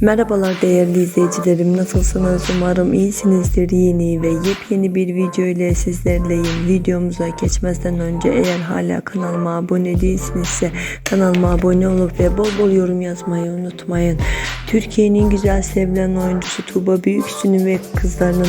Merhabalar değerli izleyicilerim. Nasılsınız? Umarım iyisinizdir. Yeni ve yepyeni bir video ile sizlerleyim. Videomuza geçmezden önce eğer hala kanalıma abone değilsinizse kanalıma abone olup ve bol bol yorum yazmayı unutmayın. Türkiye'nin güzel sevilen oyuncusu Tuğba Büyüksün'ün ve kızlarının